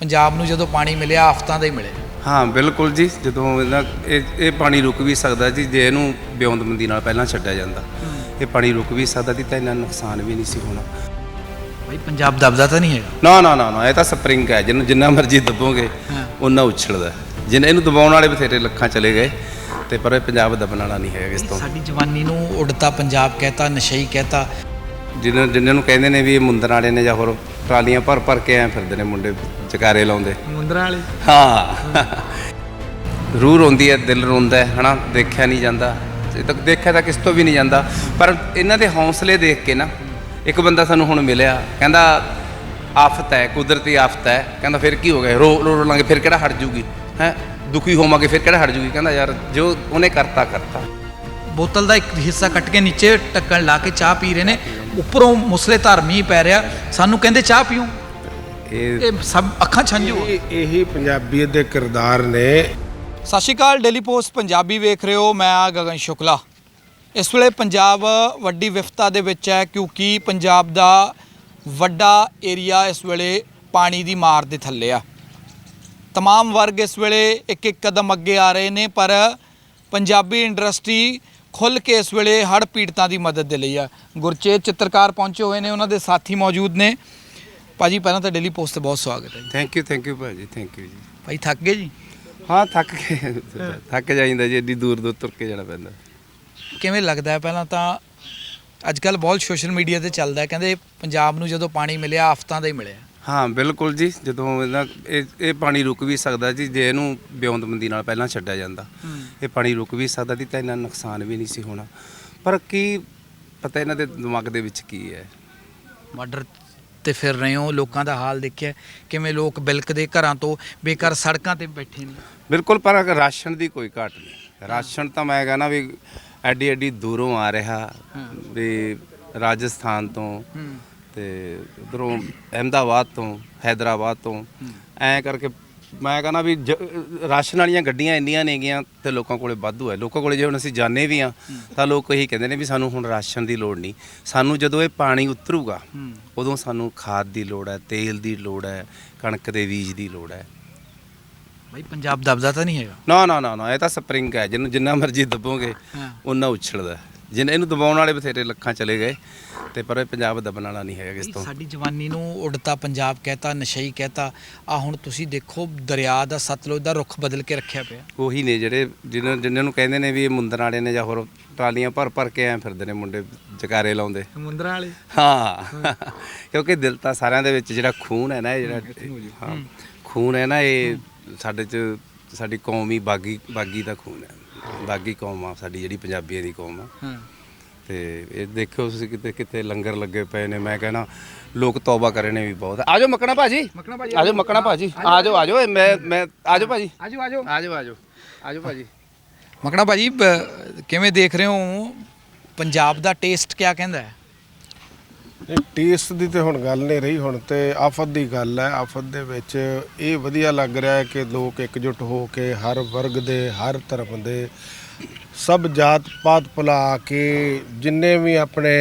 ਪੰਜਾਬ ਨੂੰ ਜਦੋਂ ਪਾਣੀ ਮਿਲਿਆ ਆਫਤਾਂ ਦਾ ਹੀ ਮਿਲਿਆ। ਹਾਂ ਬਿਲਕੁਲ ਜੀ। ਜਦੋਂ ਇਹਨਾਂ ਇਹ ਇਹ ਪਾਣੀ ਰੁਕ ਵੀ ਸਕਦਾ ਜੀ ਜੇ ਇਹਨੂੰ ਬਿਉਂਦਮੰਦੀ ਨਾਲ ਪਹਿਲਾਂ ਛੱਡਿਆ ਜਾਂਦਾ। ਇਹ ਪਾਣੀ ਰੁਕ ਵੀ ਸਕਦਾ ਸੀ ਤਾਂ ਇਹਨਾਂ ਨੁਕਸਾਨ ਵੀ ਨਹੀਂ ਸੀ ਹੋਣਾ। ਭਾਈ ਪੰਜਾਬ ਦਬਦਾ ਤਾਂ ਨਹੀਂ ਹੈਗਾ? ਨਾ ਨਾ ਨਾ ਨਾ ਇਹ ਤਾਂ ਸਪਰਿੰਗ ਹੈ। ਜਿਹਨੂੰ ਜਿੰਨਾ ਮਰਜ਼ੀ ਦਬੋਗੇ। ਉਹਨਾਂ ਉਛਲਦਾ ਜਿੰਨਾ ਇਹਨੂੰ ਦਬਾਉਣ ਵਾਲੇ ਬਥੇਰੇ ਲੱਖਾਂ ਚਲੇ ਗਏ ਤੇ ਪਰ ਇਹ ਪੰਜਾਬ ਦਬਣ ਵਾਲਾ ਨਹੀਂ ਹੈਗਾ ਇਸ ਤੋਂ। ਸਾਡੀ ਜਵਾਨੀ ਨੂੰ ਉੜਤਾ ਪੰਜਾਬ ਕਹਿਤਾ ਨਸ਼ਈ ਕਹਿਤਾ। ਜਿਹਨਾਂ ਜਿਨ੍ਹਾਂ ਨੂੰ ਕਹਿੰਦੇ ਨੇ ਵੀ ਇਹ ਮੁੰਦਰਾਂ ਵਾਲੇ ਨੇ ਜਾਂ ਹੋਰ ਟਰਾਲੀਆਂ ਭਰ ਭਰ ਕੇ ਐ ਫਿਰਦੇ ਨੇ ਮੁੰਡੇ ਚਕਾਰੇ ਲਾਉਂਦੇ। ਮੁੰਦਰਾਂ ਵਾਲੇ? ਹਾਂ। ਰੂਹ ਰੋਂਦੀ ਹੈ ਦਿਲ ਰੋਂਦਾ ਹੈ ਹਨਾ? ਦੇਖਿਆ ਨਹੀਂ ਜਾਂਦਾ। ਇਹ ਤਾਂ ਦੇਖਿਆ ਤਾਂ ਕਿਸ ਤੋਂ ਵੀ ਨਹੀਂ ਜਾਂਦਾ। ਪਰ ਇਹਨਾਂ ਦੇ ਹੌਸਲੇ ਦੇਖ ਕੇ ਨਾ ਇੱਕ ਬੰਦਾ ਸਾਨੂੰ ਹੁਣ ਮਿਲਿਆ ਕਹਿੰਦਾ ਆਫਤ ਹੈ ਕੁਦਰਤੀ ਆਫਤ ਹੈ। ਕਹਿੰਦਾ ਫਿਰ ਕੀ ਹੋ ਗਿਆ? ਰੋ ਰੋ ਰੋ ਲਾਂਗੇ ਫਿਰ ਕਿਹੜਾ ਹਟ ਜੂਗੀ? ਹੈ? ਦੁਖੀ ਹੋਵਾਂਗੇ ਫਿਰ ਕਿਹੜਾ ਹਟ ਜੂਗੀ? ਕਹਿੰਦਾ ਯਾਰ ਜੋ ਉਹਨੇ ਕਰਤਾ ਕਰਤਾ। ਬੋਤਲ ਦਾ ਇੱਕ ਹਿੱਸਾ ਕੱਟ ਕੇ ਨੀਚੇ ਟੱਕਣ ਲਾ ਕੇ ਚਾਹ ਪੀ ਰਹੇ ਨੇ। ਉੱਪਰੋਂ ਮੁਸਲੇ ਧਾਰ ਮੀਂਹ ਪੈ ਰਿਹਾ ਸਾਨੂੰ ਕਹਿੰਦੇ ਚਾਹ ਪੀਓ ਇਹ ਇਹ ਸਭ ਅੱਖਾਂ ਛੰਝੂ ਇਹ ਇਹੀ ਪੰਜਾਬੀਅਤ ਦੇ ਕਿਰਦਾਰ ਨੇ ਸਤਿ ਸ਼੍ਰੀ ਅਕਾਲ ਡੇਲੀ ਪੋਸਟ ਪੰਜਾਬੀ ਵੇਖ ਰਹੇ ਹੋ ਮੈਂ ਆ ਗਗਨ ਸ਼ੁਕਲਾ ਇਸ ਵੇਲੇ ਪੰਜਾਬ ਵੱਡੀ ਵਿਫਤਾ ਦੇ ਵਿੱਚ ਹੈ ਕਿਉਂਕਿ ਪੰਜਾਬ ਦਾ ਵੱਡਾ ਏਰੀਆ ਇਸ ਵੇਲੇ ਪਾਣੀ ਦੀ ਮਾਰ ਦੇ ਥੱਲੇ ਆ तमाम ਵਰਗ ਇਸ ਵੇਲੇ ਇੱਕ ਇੱਕ ਕਦਮ ਅੱਗੇ ਆ ਰਹੇ ਨੇ ਪਰ ਪੰਜਾਬੀ ਇੰਡਸਟਰੀ ਖੁੱਲ ਕੇ ਇਸ ਵੇਲੇ ਹੜ੍ਹ ਪੀੜਤਾਂ ਦੀ ਮਦਦ ਦੇ ਲਈ ਆ। ਗੁਰਚੇਤ ਚਿੱਤਰਕਾਰ ਪਹੁੰਚੇ ਹੋਏ ਨੇ ਉਹਨਾਂ ਦੇ ਸਾਥੀ ਮੌਜੂਦ ਨੇ। ਭਾਜੀ ਪਹਿਲਾਂ ਤਾਂ ਡੇਲੀ ਪੋਸਟ ਤੇ ਬਹੁਤ ਸਵਾਗਤ ਹੈ ਜੀ। ਥੈਂਕ ਯੂ ਥੈਂਕ ਯੂ ਭਾਜੀ ਥੈਂਕ ਯੂ ਜੀ। ਭਾਈ ਥੱਕ ਗਏ ਜੀ? ਹਾਂ ਥੱਕ ਕੇ ਥੱਕ ਜਾਈਂਦਾ ਜੀ ਏਡੀ ਦੂਰ ਦੂਰ ਤੁਰ ਕੇ ਜਾਣਾ ਪੈਂਦਾ। ਕਿਵੇਂ ਲੱਗਦਾ ਹੈ? ਪਹਿਲਾਂ ਤਾਂ ਅੱਜ ਕੱਲ ਬਹੁਤ ਸੋਸ਼ਲ ਮੀਡੀਆ ਤੇ ਚੱਲਦਾ ਹੈ। ਕਹਿੰਦੇ ਪੰਜਾਬ ਨੂੰ ਜਦੋਂ ਪਾਣੀ ਮਿਲਿਆ ਆਫਤਾਂ ਦਾ ਹੀ ਮਿਲਿਆ। ਹਾਂ ਬਿਲਕੁਲ ਜੀ। ਜਦੋਂ ਇਹਨਾਂ ਇਹ ਇਹ ਪਾਣੀ ਰੁਕ ਵੀ ਸਕਦਾ ਜੀ ਜੇ ਇਹਨੂੰ ਬਿਉਂਦਮੰਦੀ ਨਾਲ ਪਹਿਲਾਂ ਛੱਡਿਆ ਜਾਂਦਾ। ਇਹ ਪਾਣੀ ਰੁਕ ਵੀ ਸਕਦਾ ਸੀ ਤਾਂ ਇਹਨਾਂ ਨੁਕਸਾਨ ਵੀ ਨਹੀਂ ਸੀ ਹੋਣਾ। ਪਰ ਕੀ ਪਤਾ ਇਹਨਾਂ ਦੇ ਦਿਮਾਗ ਦੇ ਵਿੱਚ ਕੀ ਹੈ। ਬਾਰਡਰ ਤੇ ਫਿਰ ਰਹੇ ਹੋ ਲੋਕਾਂ ਦਾ ਹਾਲ ਦੇਖਿਆ ਕਿਵੇਂ ਲੋਕ ਬਿਲਕਦੇ ਘਰਾਂ ਤੋਂ ਬੇਕਾਰ ਸੜਕਾਂ ਤੇ ਬੈਠੇ ਨੇ? ਬਿਲਕੁਲ ਪਰ ਰਾਸ਼ਨ ਦੀ ਕੋਈ ਘਾਟ ਨਹੀਂ। ਰਾਸ਼ਨ ਤਾਂ ਮੈਂ ਕਹਿੰਦਾ ਵੀ ਐਡੀ ਐਡੀ ਦੂਰੋਂ ਆ ਰਿਹਾ ਵੀ ਰਾਜਸਥਾਨ ਤੋਂ। ਤੇ ਉਧਰੋਂ ਅਹਿਮਦਾਬਾਦ ਤੋਂ ਹੈਦਰਾਬਾਦ ਤੋਂ। ਐਂ ਕਰਕੇ ਮੈਂ ਕਹਿੰਦਾ ਵੀ ਜ- ਰਾਸ਼ਨ ਵਾਲੀਆਂ ਗੱਡੀਆਂ ਇੰਨੀਆਂ ਨੇਗੀਆਂ ਤੇ ਲੋਕਾਂ ਕੋਲੇ ਵਾਧੂ ਹੈ। ਲੋਕਾਂ ਕੋਲੇ ਜੇ ਹੁਣ ਅਸੀਂ ਜਾਣੇ ਵੀ ਆ ਤਾਂ ਲੋਕ ਇਹੀ ਕਹਿੰਦੇ ਨੇ ਵੀ ਸਾਨੂੰ ਹੁਣ ਰਾਸ਼ਨ ਦੀ ਲੋੜ ਨਹੀਂ। ਸਾਨੂੰ ਜਦੋਂ ਇਹ ਪਾਣੀ ਉਤਰੂਗਾ ਹੂੰ। ਉਦੋਂ ਸਾਨੂੰ ਖਾਦ ਦੀ ਲੋੜ ਹੈ ਤੇਲ ਦੀ ਲੋੜ ਹੈ ਕਣਕ ਦੇ ਬੀਜ ਦੀ ਲੋੜ ਹੈ। ਭਾਈ ਪੰਜਾਬ ਦਬਦਾ ਤਾਂ ਨਹੀਂ ਹੈਗਾ? ਨਾ ਨਾ ਨਾ ਨਾ ਇਹ ਤਾਂ ਸਪਰਿੰਗ ਹੈ। ਜਿਹਨੂੰ ਜਿੰਨਾ ਮਰਜ਼ੀ ਦਬੋਗੇ ਹਾਂ। ਉਹਨਾਂ ਉਛਲਦਾ ਜਿੰਨਾ ਇਹਨੂੰ ਦਬਾਉਣ ਵਾਲੇ ਬਥੇਰੇ ਲੱਖਾਂ ਚਲੇ ਗਏ ਤੇ ਪਰ ਇਹ ਪੰਜਾਬ ਦਬਣ ਵਾਲਾ ਨਹੀਂ ਹੈਗਾ ਇਸ ਤੋਂ। ਸਾਡੀ ਜਵਾਨੀ ਨੂੰ ਉੜਤਾ ਪੰਜਾਬ ਕਹਿਤਾ ਨਸ਼ਈ ਕਹਿਤਾ ਆ ਹੁਣ ਤੁਸੀਂ ਦੇਖੋ ਦਰਿਆ ਦਾ ਸਤਲੁਜ ਦਾ ਰੁੱਖ ਬਦਲ ਕੇ ਰੱਖਿਆ ਪਿਆ। ਉਹੀ ਨੇ ਜਿਹੜੇ ਜਿਹਨਾਂ ਜਿਨ੍ਹਾਂ ਨੂੰ ਕਹਿੰਦੇ ਨੇ ਵੀ ਇਹ ਮੁੰਦਰਾਂ ਵਾਲੇ ਨੇ ਜਾਂ ਹੋਰ ਟਰਾਲੀਆਂ ਭਰ ਭਰ ਕੇ ਐ ਫਿਰਦੇ ਨੇ ਮੁੰਡੇ ਚਕਾਰੇ ਲਾਉਂਦੇ। ਮੁੰਦਰਾਂ ਵਾਲੇ? ਹਾਂ। ਕਿਉਂਕਿ ਦਿਲ ਤਾਂ ਸਾਰਿਆਂ ਦੇ ਵਿੱਚ ਜਿਹੜਾ ਖੂਨ ਹੈ ਨਾ ਇਹ ਜਿਹੜਾ ਹਾਂ। ਖੂਨ ਹੈ ਨਾ ਇਹ ਸਾਡੇ ਚ ਸਾਡੀ ਕੌਮ ਬਾਗੀ ਬਾਗੀ ਦਾ ਖੂਨ ਹੈ। ਬਾਗੀ ਕੌਮ ਆ ਸਾਡੀ ਜਿਹੜੀ ਪੰਜਾਬੀਆਂ ਦੀ ਕੌਮ ਆ। ਹਾਂ। ਤੇ ਇਹ ਦੇਖਿਓ ਤੁਸੀਂ ਕਿਤੇ ਕਿਤੇ ਲੰਗਰ ਲੱਗੇ ਪਏ ਨੇ ਮੈਂ ਕਹਿੰਦਾ ਲੋਕ ਤੌਬਾ ਕਰੇ ਨੇ ਵੀ ਬਹੁਤ ਆਜੋ ਮੱਕਣਾ ਭਾਜੀ। ਮੱਕਣਾ ਭਾਜੀ, ਆਜੋ ਮੱਕਣਾ ਭਾਜੀ। ਆਜੋ ਆਜੋ ਮੈਂ ਮੈਂ ਆਜੋ ਭਾਜੀ। ਆਜੋ ਆਜੋ। ਆਜੋ ਆਜੋ। ਆਜੋ ਭਾਜੀ। ਮਕਣਾ ਭਾਜੀ ਕਿਵੇਂ ਦੇਖ ਰਹੇ ਹੋ? ਪੰਜਾਬ ਦਾ ਟੇਸਟ ਕਿਆ ਕਹਿੰਦਾ ਹੈ? ਟੇਸਟ ਦੀ ਤੇ ਹੁਣ ਗੱਲ ਨਹੀਂ ਰਹੀ ਹੁਣ ਤੇ ਆਫਤ ਦੀ ਗੱਲ ਹੈ ਆਫਤ ਦੇ ਵਿੱਚ ਇਹ ਵਧੀਆ ਲੱਗ ਰਿਹਾ ਹੈ ਕਿ ਲੋਕ ਇਕਜੁੱਟ ਹੋ ਕੇ ਹਰ ਵਰਗ ਦੇ ਹਰ ਧਰਮ ਦੇ ਸਭ ਜਾਤ ਪਾਤ ਭੁਲਾ ਕੇ ਜਿੰਨੇ ਵੀ ਆਪਣੇ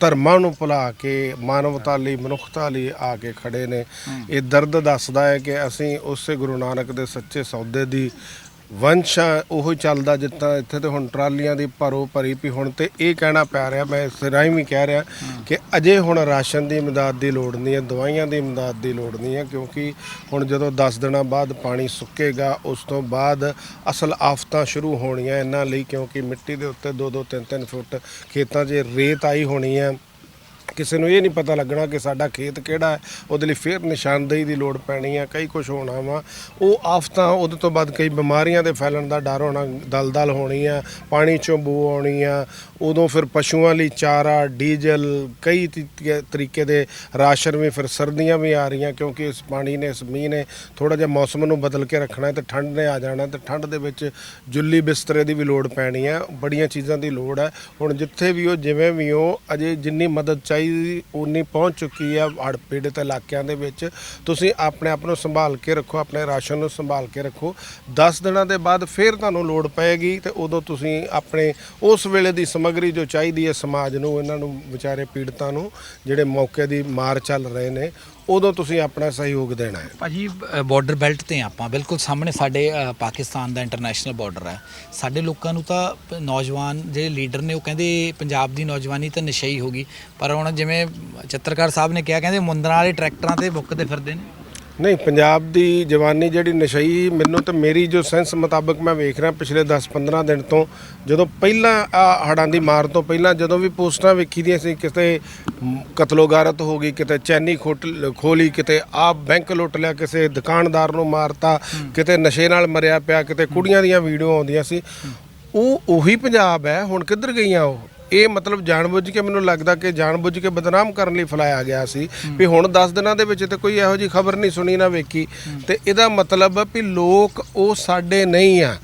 ਧਰਮਾਂ ਨੂੰ ਭੁਲਾ ਕੇ ਮਾਨਵਤਾ ਲਈ ਮਨੁੱਖਤਾ ਲਈ ਆ ਕੇ ਖੜੇ ਨੇ ਇਹ ਦਰਦ ਦੱਸਦਾ ਹੈ ਕਿ ਅਸੀਂ ਉਸੇ ਗੁਰੂ ਨਾਨਕ ਦੇ ਸੱਚੇ ਸੌਦੇ ਦੀ ਵੰਸ਼ ਆ, ਉਹ ਚੱਲਦਾ ਜਿੱਦਾਂ ਇੱਥੇ ਤੇ ਹੁਣ ਟਰਾਲੀਆਂ ਦੀ ਭਰੋ ਭਰੀ ਵੀ ਹੁਣ ਤੇ ਇਹ ਕਹਿਣਾ ਪੈ ਰਿਹਾ ਮੈਂ ਇਸ ਰਾਹੀਂ ਵੀ ਕਹਿ ਰਿਹਾ ਕਿ ਅਜੇ ਹੁਣ ਰਾਸ਼ਨ ਦੀ ਇਮਦਾਦ ਦੀ ਲੋੜ ਨਹੀਂ ਹੈ ਦਵਾਈਆਂ ਦੀ ਇਮਦਾਦ ਦੀ ਲੋੜ ਨਹੀਂ ਹੈ ਕਿਉਂਕਿ ਹੁਣ ਜਦੋਂ 10 ਦਿਨਾਂ ਬਾਅਦ ਪਾਣੀ ਸੁੱਕੇਗਾ ਉਸ ਤੋਂ ਬਾਅਦ ਅਸਲ ਆਫਤਾਂ ਸ਼ੁਰੂ ਹੋਣੀਆਂ ਇਹਨਾਂ ਲਈ ਕਿਉਂਕਿ ਮਿੱਟੀ ਦੇ ਉੱਤੇ 2-2 3-3 ਫੁੱਟ ਖੇਤਾਂ 'ਚ ਰੇਤ ਆਈ ਹੋਣੀ ਹੈ। ਕਿਸੇ ਨੂੰ ਇਹ ਨਹੀਂ ਪਤਾ ਲੱਗਣਾ ਕਿ ਸਾਡਾ ਖੇਤ ਕਿਹੜਾ ਹੈ, ਉਹਦੇ ਲਈ ਫਿਰ ਨਿਸ਼ਾਨਦੇਹੀ ਦੀ ਲੋੜ ਪੈਣੀ ਆ, ਕਈ ਕੁਝ ਹੋਣਾ ਵਾ। ਉਹ ਆਫਤਾਂ, ਉਹਦੇ ਤੋਂ ਬਾਅਦ ਕਈ ਬਿਮਾਰੀਆਂ ਦੇ ਫੈਲਣ ਦਾ ਡਰ ਹੋਣਾ, ਦਲਦਲ ਹੋਣੀ ਆ, ਪਾਣੀ ਚੋਂ ਬੂ ਆਉਣੀ ਆ, ਉਦੋਂ ਫਿਰ ਪਸ਼ੂਆਂ ਲਈ ਚਾਰਾ, ਡੀਜ਼ਲ, ਕਈ ਤੀ- ਤਰੀਕੇ ਦੇ ਰਾਸ਼ਨ ਵੀ ਫਿਰ ਸਰਦੀਆਂ ਵੀ ਆ ਰਹੀਆਂ, ਕਿਉਂਕਿ ਇਸ ਪਾਣੀ ਨੇ, ਇਸ ਮੀਂਹ ਨੇ ਥੋੜਾ ਜਿਹਾ ਮੌਸਮ ਨੂੰ ਬਦਲ ਕੇ ਰੱਖਣਾ ਹੈ, ਤੇ ਠੰਡ ਨੇ ਆ ਜਾਣਾ ਤੇ ਠੰਡ ਦੇ ਵਿੱਚ ਜੁੱਲੀ ਬਿਸਤਰੇ ਦੀ ਵੀ ਲੋੜ ਪੈਣੀ ਆ, ਬੜੀਆਂ ਚੀਜ਼ਾਂ ਦੀ ਲੋੜ ਹੈ। ਹੁਣ ਜਿੱਥੇ ਵੀ ਉਹ, ਜਿਵੇਂ ਵੀ ਉਹ, ਅਜੇ ਜਿੰਨੀ ਮਦਦ ਚਾਹੀਦੀ ਉਨੀ ਪਹੁੰਚ ਚੁੱਕੀ ਆ ਹੜ੍ਹ ਪੀੜਤ ਇਲਾਕਿਆਂ ਦੇ ਵਿੱਚ। ਤੁਸੀਂ ਆਪਣੇ ਆਪ ਨੂੰ ਸੰਭਾਲ ਕੇ ਰੱਖੋ, ਆਪਣੇ ਰਾਸ਼ਨ ਨੂੰ ਸੰਭਾਲ ਕੇ ਰੱਖੋ। 10 ਦਿਨਾਂ ਦੇ ਬਾਅਦ ਫਿਰ ਤੁਹਾਨੂੰ ਲੋੜ ਪਏਗੀ ਤੇ ਉਦੋਂ ਤੁਸੀਂ ਆਪਣੇ ਉਸ ਵੇਲੇ ਦੀ ਸਮੱਗਰੀ ਜੋ ਚਾਹੀਦੀ ਹੈ ਸਮਾਜ ਨੂੰ, ਇਹਨਾਂ ਨੂੰ ਵਿਚਾਰੇ ਪੀੜਤਾਂ ਨੂੰ, ਜਿਹੜੇ ਮੌਕੇ ਦੀ ਮਾਰ ਚੱਲ ਰਹੇ ਨੇ ਉਦੋਂ ਤੁਸੀਂ ਆਪਣਾ ਸਹਿਯੋਗ ਦੇਣਾ ਹੈ। ਭਾਜੀ ਬਾਰਡਰ ਬੈਲਟ ਤੇ ਆਪਾਂ। ਬਿਲਕੁਲ ਸਾਹਮਣੇ ਸਾਡੇ ਪਾਕਿਸਤਾਨ ਦਾ ਇੰਟਰਨੈਸ਼ਨਲ ਬਾਰਡਰ ਹੈ। ਸਾਡੇ ਲੋਕਾਂ ਨੂੰ ਤਾਂ ਨੌਜਵਾਨ ਜਿਹੜੇ ਲੀਡਰ ਨੇ, ਉਹ ਕਹਿੰਦੇ ਪੰਜਾਬ ਦੀ ਨੌਜਵਾਨੀ ਤਾਂ ਨਸ਼ਈ ਹੋ ਗਈ। ਪਰ ਹੁਣ ਜਿਵੇਂ ਚਿੱਤਰਕਾਰ ਸਾਹਿਬ ਨੇ ਕਿਹਾ, ਕਹਿੰਦੇ ਮੁੰਦਰਾਂ ਵਾਲੇ ਟਰੈਕਟਰਾਂ ਤੇ ਬੁੱਕਦੇ ਫਿਰਦੇ ਨੇ। ਨਹੀਂ, ਪੰਜਾਬ ਦੀ ਜਵਾਨੀ ਜਿਹੜੀ ਨਸ਼ਈ, ਮੈਨੂੰ ਤਾਂ ਮੇਰੀ ਜੋ ਸੈਂਸ ਮੁਤਾਬਕ ਮੈਂ ਵੇਖ ਰਿਹਾ ਪਿਛਲੇ 10-15 ਦਿਨ ਤੋਂ, ਜਦੋਂ ਪਹਿਲਾਂ ਆ ਹੜਾਂ ਦੀ ਮਾਰ ਤੋਂ ਪਹਿਲਾਂ ਜਦੋਂ ਵੀ ਪੋਸਟਾਂ ਵੇਖੀ ਦੀਆਂ ਸੀ, ਕਿਤੇ ਕਤਲੋਗਾਰਤ ਹੋ ਗਈ, ਕਿਤੇ ਚੈਨੀ ਖੋਟ ਖੋਲੀ, ਕਿਤੇ ਆਪ ਬੈਂਕ ਲੁੱਟ ਲਿਆ, ਕਿਸੇ ਦੁਕਾਨਦਾਰ ਨੂੰ ਮਾਰਤਾ, ਕਿਤੇ ਨਸ਼ੇ ਨਾਲ ਮਰਿਆ ਪਿਆ, ਕਿਤੇ ਕੁੜੀਆਂ ਦੀਆਂ ਵੀਡੀਓ ਆਉਂਦੀਆਂ ਸੀ। ਉਹ ਉਹੀ ਪੰਜਾਬ ਹੈ, ਹੁਣ ਕਿੱਧਰ ਗਈਆਂ ਉਹ? ਇਹ ਮਤਲਬ ਜਾਣਬੁੱਝ ਕੇ ਮੈਨੂੰ ਲੱਗਦਾ ਕਿ ਜਾਣਬੁੱਝ ਕੇ ਬਦਨਾਮ ਕਰਨ ਲਈ ਫਲਾਇਆ ਗਿਆ ਸੀ ਵੀ ਹੁਣ 10 ਦਿਨਾਂ ਦੇ ਵਿੱਚ ਤੇ ਕੋਈ ਇਹੋ ਜੀ ਖਬਰ ਨਹੀਂ ਸੁਣੀ ਨਾ ਵੇਖੀ। ਤੇ ਇਹਦਾ ਮਤਲਬ ਵੀ ਲੋਕ ਉਹ ਸਾਡੇ ਨਹੀਂ ਆ।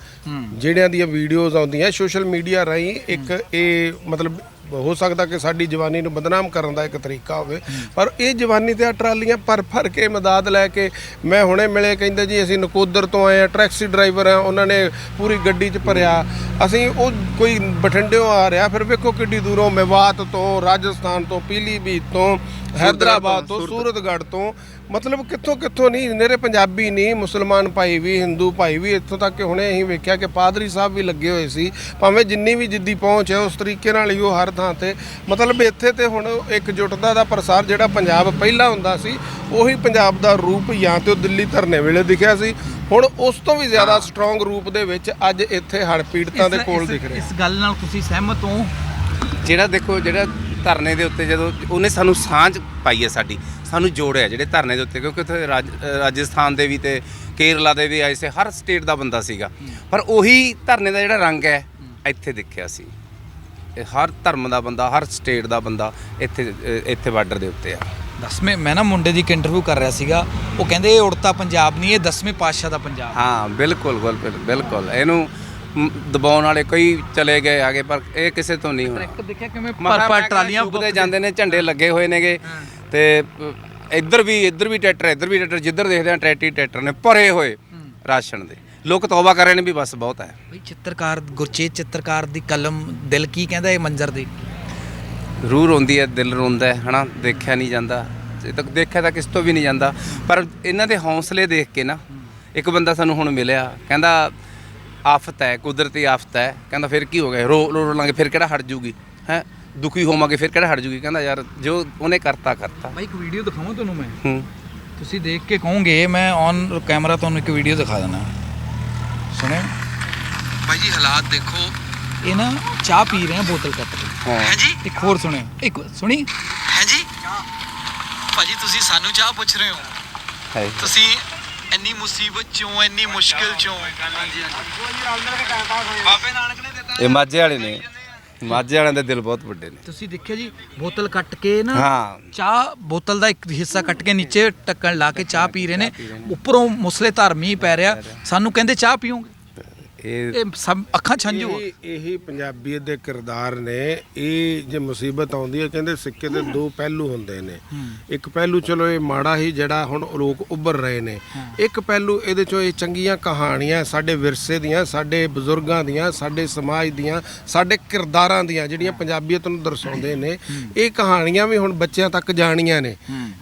ਜਿਹੜਿਆਂ ਦੀਆਂ ਵੀਡੀਓਜ਼ ਆਉਂਦੀਆਂ ਸੋਸ਼ਲ ਮੀਡੀਆ ਰਾਹੀਂ ਇੱਕ ਇਹ ਮਤਲਬ ਹੋ ਸਕਦਾ ਕਿ ਸਾਡੀ ਜਵਾਨੀ ਨੂੰ ਬਦਨਾਮ ਕਰਨ ਦਾ ਇੱਕ ਤਰੀਕਾ ਹੋਵੇ ਪਰ ਇਹ ਜਵਾਨੀ ਤੇ ਟਰਾਲੀਆਂ ਭਰ ਭਰ ਕੇ ਮਦਦ ਲੈ ਕੇ ਮੈਂ ਹੁਣੇ ਮਿਲੇ ਕਹਿੰਦੇ ਜੀ ਅਸੀਂ ਨਕੋਦਰ ਤੋਂ ਆਏ ਆ ਟੈਕਸੀ ਡਰਾਈਵਰ ਆ ਉਹਨਾਂ ਨੇ ਪੂਰੀ ਗੱਡੀ 'ਚ ਭਰਿਆ। ਅਸੀਂ ਉਹ ਕੋਈ ਬਠਿੰਡਿਓਂ ਆ ਰਿਹਾ ਫਿਰ ਵੇਖੋ ਕਿੱਡੀ ਦੂਰੋਂ ਮੇਵਾਤ ਤੋਂ ਰਾਜਸਥਾਨ ਤੋਂ ਪੀਲੀਭੀਤ ਤੋਂ ਹੈਦਰਾਬਾਦ ਤੋਂ ਸੂਰਤਗੜ੍ਹ ਤੋਂ ਮਤਲਬ ਕਿੱਥੋਂ ਕਿੱਥੋਂ ਨਹੀਂ ਨੇਰੇ ਪੰਜਾਬੀ ਨਹੀਂ ਮੁਸਲਮਾਨ ਭਾਈ ਵੀ ਹਿੰਦੂ ਭਾਈ ਵੀ ਇੱਥੋਂ ਤੱਕ ਕਿ ਹੁਣੇ ਅਸੀਂ ਵੇਖਿਆ ਕਿ ਪਾਦਰੀ ਸਾਹਿਬ ਵੀ ਲੱਗੇ ਹੋਏ ਸੀ ਭਾਵੇਂ ਜਿੰਨੀ ਵੀ ਜਿੱਦੀ ਪਹੁੰਚ ਹੈ ਉਸ ਤਰੀਕੇ ਨਾਲ ਹੀ ਉਹ ਹਰ ਥਾਂ ਤੇ ਮਤਲਬ ਇੱਥੇ ਤੇ ਹੁਣ ਇੱਕ ਜੁਟਦਾ ਦਾ ਪ੍ਰਸਾਰ ਜਿਹੜਾ ਪੰਜਾਬ ਪਹਿਲਾਂ ਹੁੰਦਾ ਸੀ ਉਹੀ ਪੰਜਾਬ ਦਾ ਰੂਪ ਜਾਂ ਤੇ ਉਹ ਦਿੱਲੀ ਧਰਨੇ ਵੇਲੇ ਦਿਖਿਆ ਸੀ ਹੁਣ ਉਸ ਤੋਂ ਵੀ ਜ਼ਿਆਦਾ ਸਟਰੋਂਗ ਰੂਪ ਦੇ ਵਿੱਚ ਅੱਜ ਇੱਥੇ ਹੜ੍ਹ ਪੀੜਤਾਂ ਦੇ ਕੋਲ ਦਿਖ ਰਿਹਾ। ਇਸ ਗੱਲ ਨਾਲ ਤੁਸੀਂ ਸਹਿਮਤ ਹੋ? ਜਿਹੜਾ ਦੇਖੋ ਜਿਹੜਾ ਧਰਨੇ ਦੇ ਉੱਤੇ ਜਦੋਂ ਉਹਨੇ ਸਾਨੂੰ ਸਾਂਝ ਪਾਈ ਹੈ ਸਾਡੀ ਸਾਨੂੰ ਜੋੜਿਆ ਜਿਹੜੇ ਧਰਨੇ ਦੇ ਉੱਤੇ ਕਿਉਂਕਿ ਉੱਥੇ ਰਾਜ- ਅ, ਰਾਜਸਥਾਨ ਦੇ ਵੀ ਤੇ ਕੇਰਲਾ ਦੇ ਵੀ ਆਏ ਸੀ ਹਰ ਸਟੇਟ ਦਾ ਬੰਦਾ ਸੀਗਾ। ਪਰ ਉਹੀ ਧਰਨੇ ਦਾ ਜਿਹੜਾ ਰੰਗ ਹੈ ਇੱਥੇ ਦੇਖਿਆ ਸੀ। ਇਹ ਹਰ ਧਰਮ ਦਾ ਬੰਦਾ ਹਰ ਸਟੇਟ ਦਾ ਬੰਦਾ ਇੱਥੇ ਅ, ਇੱਥੇ ਬਾਰਡਰ ਦੇ ਉੱਤੇ ਆ। ਦਸਵੇਂ ਮੈਂ ਨਾ ਮੁੰਡੇ ਦੀ ਇੱਕ ਇੰਟਰਵਿਊ ਕਰ ਰਿਹਾ ਸੀਗਾ ਉਹ ਕਹਿੰਦੇ ਇਹ ਉੜਤਾ ਪੰਜਾਬ ਨਹੀਂ ਇਹ ਦਸਵੇਂ ਪਾਤਸ਼ਾਹ ਦਾ ਪੰਜਾਬ। ਹਾਂ ਬਿਲਕੁਲ ਬਿਲਕੁਲ ਬਿਲਕੁਲ। ਇਹਨੂੰ ਮ, ਦਬਾਉਣ ਵਾਲੇ ਕਈ ਚਲੇ ਗਏ ਆਗੇ ਪਰ ਇਹ ਕਿਸੇ ਤੋਂ ਨਹੀਂ ਹੋਣਾ ਟਰੈਕਟਰ ਦੇਖਿਆ ਕਿਵੇਂ ਪਰ ਪਰ ਟਰਾਲੀਆਂ ਬੁੱਕਦੇ ਜਾਂਦੇ ਨੇ ਝੰਡੇ ਲੱਗੇ ਹੋਏ ਨੇਗੇ। ਤੇ ਅ, ਇੱਧਰ ਵੀ ਇੱਧਰ ਵੀ ਟਰੈਕਟਰ ਇੱਧਰ ਵੀ ਟਰੈਕਟਰ ਜਿੱਧਰ ਦੇਖਦੇ ਆ ਟਰੈਕਟਰ ਹੀ ਟਰੈਕਟਰ ਨੇ ਭਰੇ ਹੋਏ ਰਾਸ਼ਨ ਦੇ। ਲੋਕ ਤੌਬਾ ਕਰ ਰਹੇ ਨੇ ਵੀ ਬਸ ਬਹੁਤ ਹੈ। ਬਈ ਚਿੱਤਰਕਾਰ ਗੁਰਚੇਤ ਚਿੱਤਰਕਾਰ ਦੀ ਕਲਮ ਦਿਲ ਕੀ ਕਹਿੰਦਾ ਇਹ ਮੰਜ਼ਰ ਦੀ? ਰੂਹ ਰੋਂਦੀ ਹੈ ਦਿਲ ਰੋਂਦਾ ਹੈ ਹਨਾ? ਦੇਖਿਆ ਨਹੀਂ ਜਾਂਦਾ। ਇਹ ਤੱਕ ਦੇਖਿਆ ਤਾਂ ਕਿਸ ਤੋਂ ਵੀ ਨਹੀਂ ਜਾਂਦਾ। ਪਰ ਇਹਨਾਂ ਦੇ ਹੌਸਲੇ ਦੇਖ ਕੇ ਨਾ ਇੱਕ ਬੰਦਾ ਸਾਨੂੰ ਹੁਣ ਮਿਲਿਆ ਕਹਿੰਦਾ ਆਫਤ ਹੈ ਕੁਦਰਤੀ ਆਫਤ ਹੈ। ਕਹਿੰਦਾ ਫਿਰ ਕੀ ਹੋ ਗਿਆ? ਰੋ ਰੋ ਲਾਂਗੇ ਫਿਰ ਕਿਹੜਾ ਹਟ ਜੂਗੀ? ਹੈ? ਦੁਖੀ ਹੋਵਾਂਗੇ ਫਿਰ ਕਿਹੜਾ ਹਟ ਜੂਗੀ? ਕਹਿੰਦਾ ਯਾਰ ਜੋ ਉਹਨੇ ਕਰਤਾ ਕਰਤਾ। ਬਾਈ ਇੱਕ ਵੀਡੀਓ ਦਿਖਾਵਾਂ ਤੁਹਾਨੂੰ ਮੈਂ? ਹੂੰ। ਤੁਸੀਂ ਦੇਖ ਕੇ ਕਹੋਗੇ ਮੈਂ ਔਨ ਕੈਮਰਾ ਤੁਹਾਨੂੰ ਇੱਕ ਵੀਡੀਓ ਦਿਖਾ ਦਿੰਦਾ। ਸੁਣਿਓ ਭਾਈ ਜੀ ਹਾਲਾਤ ਦੇਖੋ। ਇਹ ਨਾ ਚਾਹ ਪੀ ਰਹੇ ਆ ਬੋਤਲ ਕੱਟ ਕੇ। ਹਾਂ। ਜੀ? ਇੱਕ ਹੋਰ ਸੁਣਿਓ ਇੱਕ ਸੁਣੀ? ਹੈ ਜੀ? ਭਾਜੀ ਤੁਸੀਂ ਸਾਨੂੰ ਚਾਹ ਪੁੱਛ ਰਹੇ ਹੋ। ਹੈ ਤੁਸੀਂ ਇੰਨੀ ਮੁਸੀਬਤ ਚੋਂ ਇੰਨੀ ਮੁਸ਼ਕਿਲ ਚੋਂ। ਬਾਬੇ ਨਾਨਕ ਨੇ ਦਿੱਤਾ। ਇਹ ਮਾਝੇ ਵਾਲੇ ਨੇ। ਮਾਝੇ ਵਾਲਿਆਂ ਦੇ ਦਿਲ ਬਹੁਤ ਵੱਡੇ ਨੇ। ਤੁਸੀਂ ਦੇਖਿਆ ਜੀ ਬੋਤਲ ਕੱਟ ਕੇ ਨਾ ਹਾਂ। ਚਾਹ ਬੋਤਲ ਦਾ ਇੱਕ ਹਿੱਸਾ ਕੱਟ ਕੇ ਨੀਚੇ ਟੱਕਣ ਲਾ ਕੇ ਚਾਹ ਪੀ ਰਹੇ ਨੇ। ਉੱਪਰੋਂ ਮੁਸਲੇ ਧਾਰ ਮੀਂਹ ਪੈ ਰਿਹਾ। ਸਾਨੂੰ ਕਹਿੰਦੇ ਚਾਹ ਪੀਓਗੇ? ਇਹ ਇਹ ਸਭ ਅੱਖਾਂ ਛੰਝੂ ਇਹ ਇਹੀ ਪੰਜਾਬੀਅਤ ਦੇ ਕਿਰਦਾਰ ਨੇ। ਇਹ ਜੇ ਮੁਸੀਬਤ ਆਉਂਦੀ ਹੈ ਕਹਿੰਦੇ ਸਿੱਕੇ ਦੇ ਦੋ ਪਹਿਲੂ ਹੁੰਦੇ ਨੇ। ਇੱਕ ਪਹਿਲੂ ਚਲੋ ਇਹ ਮਾੜਾ ਹੀ ਜਿਹੜਾ ਹੁਣ ਲੋਕ ਉੱਭਰ ਰਹੇ ਨੇ। ਇੱਕ ਪਹਿਲੂ ਇਹਦੇ ਚੋਂ ਇਹ ਚੰਗੀਆਂ ਕਹਾਣੀਆਂ ਸਾਡੇ ਵਿਰਸੇ ਦੀਆਂ ਸਾਡੇ ਬਜ਼ੁਰਗਾਂ ਦੀਆਂ ਸਾਡੇ ਸਮਾਜ ਦੀਆਂ ਸਾਡੇ ਕਿਰਦਾਰਾਂ ਦੀਆਂ ਜਿਹੜੀਆਂ ਪੰਜਾਬੀਅਤ ਨੂੰ ਦਰਸਾਉਂਦੇ ਨੇ। ਇਹ ਕਹਾਣੀਆਂ ਵੀ ਹੁਣ ਬੱਚਿਆਂ ਤੱਕ ਜਾਣੀਆਂ ਨੇ।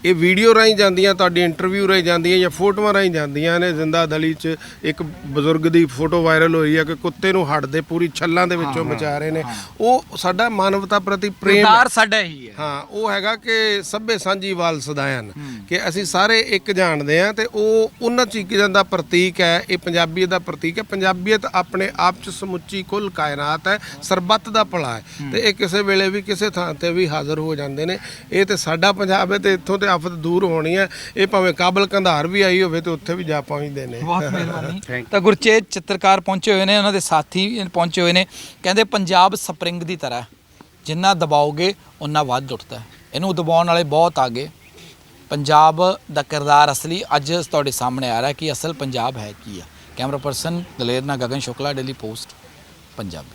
ਇਹ ਵੀਡੀਓ ਰਾਹੀਂ ਜਾਂਦੀਆਂ ਤੁਹਾਡੀ ਇੰਟਰਵਿਊ ਰਾਹੀਂ ਜਾਂਦੀਆਂ ਜਾਂ ਫੋਟੋਆਂ ਰਾਹੀਂ ਜਾਂਦੀਆਂ ਨੇ। ਜ਼ਿੰਦਾ ਦਲੀ 'ਚ ਇੱਕ ਬਜ਼ੁਰਗ ਦੀ ਫੋਟੋ ਵਾਇਰਲ ਹੋਈ ਹੈ ਕਿ ਕੁੱਤੇ ਨੂੰ ਹੱਡਦੇ ਪੂਰੀ ਛੱਲਾਂ ਦੇ ਵਿੱਚੋਂ ਬਚਾ ਰਹੇ ਨੇ। ਉਹ ਸਾਡਾ ਮਾਨਵਤਾ ਪ੍ਰਤੀ ਪ੍ਰੇਮ ਹੈ। ਕਿਰਦਾਰ ਸਾਡਾ ਇਹੀ ਹੈ। ਹਾਂ ਉਹ ਹੈਗਾ ਕਿ ਸਭੇ ਸਾਂਝੀ ਵਾਲ ਸਦਾਇਨ ਕਿ ਅਸੀਂ ਸਾਰੇ ਇੱਕ ਜਾਣਦੇ ਆ ਤੇ ਉਹ ਉਹਨਾਂ ਚੀਜ਼ਾਂ ਦਾ ਪ੍ਰਤੀਕ ਹੈ ਇਹ ਪੰਜਾਬੀਅਤ ਦਾ ਪ੍ਰਤੀਕ ਹੈ। ਪੰਜਾਬੀਅਤ ਆਪਣੇ ਆਪ ਚ ਸਮੁੱਚੀ ਕੁੱਲ ਕਾਇਨਾਤ ਹੈ ਸਰਬੱਤ ਦਾ ਭਲਾ ਹੈ। ਤੇ ਇਹ ਕਿਸੇ ਵੇਲੇ ਵੀ ਕਿਸੇ ਥਾਂ ਤੇ ਵੀ ਹਾਜ਼ਰ ਹੋ ਜਾਂਦੇ ਨੇ। ਇਹ ਤੇ ਸਾਡਾ ਪੰਜਾਬ ਹੈ ਤੇ ਇੱਥੋਂ ਤੇ ਆਫਤ ਦੂਰ ਹੋਣੀ ਹੈ। ਇਹ ਭਾਵੇਂ ਕਾਬਲ ਕੰਧਾਰ ਵੀ ਆਈ ਹੋਵੇ ਤੇ ਉੱਥੇ ਵੀ ਜਾ ਪਹੁੰਚਦੇ ਨੇ। ਬਹੁਤ ਮਿਹਰਬਾਨੀ। ਤਾਂ ਗੁਰਚੇਤ ਚਿੱਤਰਕਾਰ ਪਹੁੰਚੇ ਪਹੁੰਚੇ ਹੋਏ ਨੇ, ਉਹਨਾਂ ਦੇ ਸਾਥੀ ਪਹੁੰਚੇ ਹੋਏ ਨੇ। ਕਹਿੰਦੇ ਪੰਜਾਬ ਸਪਰਿੰਗ ਦੀ ਤਰ੍ਹਾਂ ਜਿੰਨਾ ਦਬਾਓਗੇ ਉਨਾ ਵੱਧ ਉੱਠਦਾ ਇਹਨੂੰ ਦਬਾਉਣ ਵਾਲੇ ਬਹੁਤ ਆ ਗਏ ਪੰਜਾਬ ਦਾ ਕਿਰਦਾਰ ਅਸਲੀ ਅੱਜ ਤੁਹਾਡੇ ਸਾਹਮਣੇ ਆ ਰਿਹਾ ਕਿ ਅਸਲ ਪੰਜਾਬ ਹੈ ਕੀ ਆ ਕੈਮਰਾ ਪਰਸਨ ਦਲੇਰ ਨਾਲ ਗਗਨ ਸ਼ੁਕਲਾ ਡੇਲੀ ਪੋਸਟ ਪੰਜਾਬੀ।